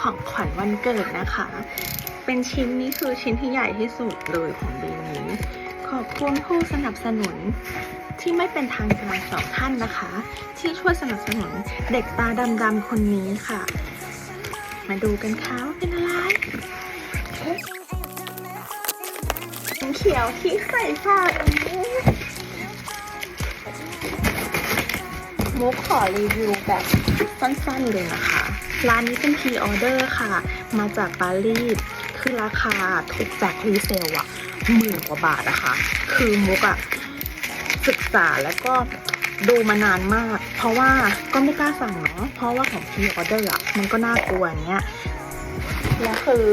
ของขวัญวันเกิดนะคะ เป็นชิ้นนี้คือชิ้นที่ใหญ่ที่สุดเลยของปีนี้ ขอบคุณผู้สนับสนุนที่ไม่เป็นทางการสองท่านนะคะ ที่ช่วยสนับสนุนเด็กตาดำๆคนนี้ค่ะ มาดูกันค่ะว่าเป็นอะไรเป็นเขียวที่ใส่ฝา มุกขอรีวิวแบบสั้นๆเลยนะคะ ร้านนี้เป็นพีออเดอร์ค่ะ มาจากปารีส คือราคาถูกจากรีเซลอะหมื่นกว่าบาทนะคะ คือมุกอะศึกษาแล้วก็ดูมานานมาก เพราะว่าก็ไม่กล้าสั่งเนาะ เพราะว่าของพีออเดอร์อะมันก็น่ากลัวอย่างเงี้ย แล้วคือ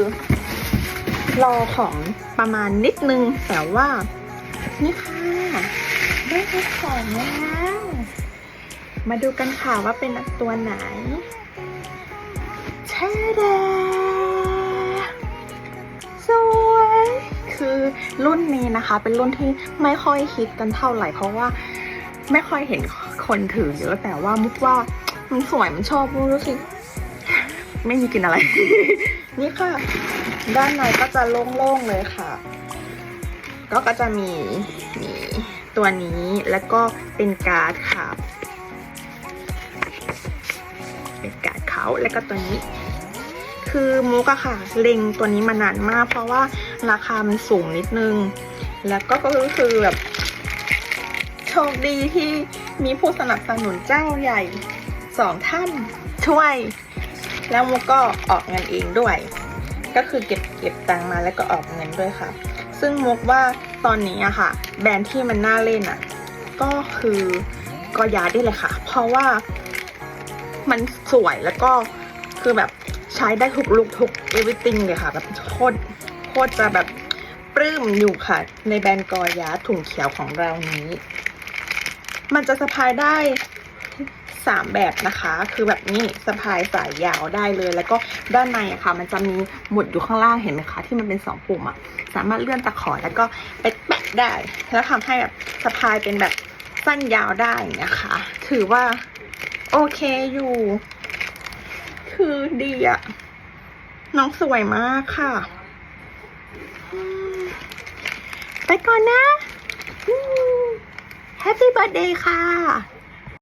รอของประมาณนิดนึง แต่ว่า นี่ค่ะได้ของแล้ว มาดูกันค่ะว่าเป็นตัวไหนแช่แดสวยคือรุ่นนี้นะคะ เป็นรุ่นที่ไม่ค่อยฮิตกันเท่าไหร่ เพราะว่าไม่ค่อยเห็นคนถือเยอะ แต่ว่ามุกว่ามันสวยมันชอบรู้สึกไม่มีกินอะไร นี่ค่ะ ด้านในก็จะโล่งๆเลยค่ะ ก็ก็จะมีมีตัวนี้แล้วก็เป็นการ์ดค่ะาแล้วก็ตัวนี้ คือมุกอะค่ะเล็งตัวนี้มานานมาก เพราะว่าราคามันสูงนิดนึง แล้วก็ก็คือแบบโชคดีที่มีผู้สนับสนุนเจ้าใหญ่สองท่านช่วย แล้วมุกก็ออกเงินเองด้วย ก็คือเก็บเก็บตังมาแล้วก็ออกเงินด้วยค่ะ ซึ่งมุกว่าตอนนี้อะค่ะ แบรนด์ที่มันน่าเล่นอะก็คือกอยาได้เลยค่ะ เพราะว่า มันสวยแล้วก็คือแบบใช้ได้ทุกลุกทุก everything เลยค่ะแบบโคตรโคตรจะแบบปลื้มอยู่ค่ะ ในแบรนด์กอยาถุงเขียวของเรานี้ มันจะสะพายได้สามแบบนะคะ คือแบบนี้สะพายสายยาวได้เลย แล้วก็ด้านในอะค่ะ มันจะมีหมุดอยู่ข้างล่างเห็นไหมคะ ที่มันเป็นสองปุ่มอะสามารถเลื่อนตะขอแล้วก็ไปแปะได้ แล้วทำให้แบบสะพายเป็นแบบสั้นยาวได้นะคะถือว่า โอเคอยู่ คือดีอะน้องสวยมากค่ะ ไปก่อนนะ Happy Birthday ค่ะ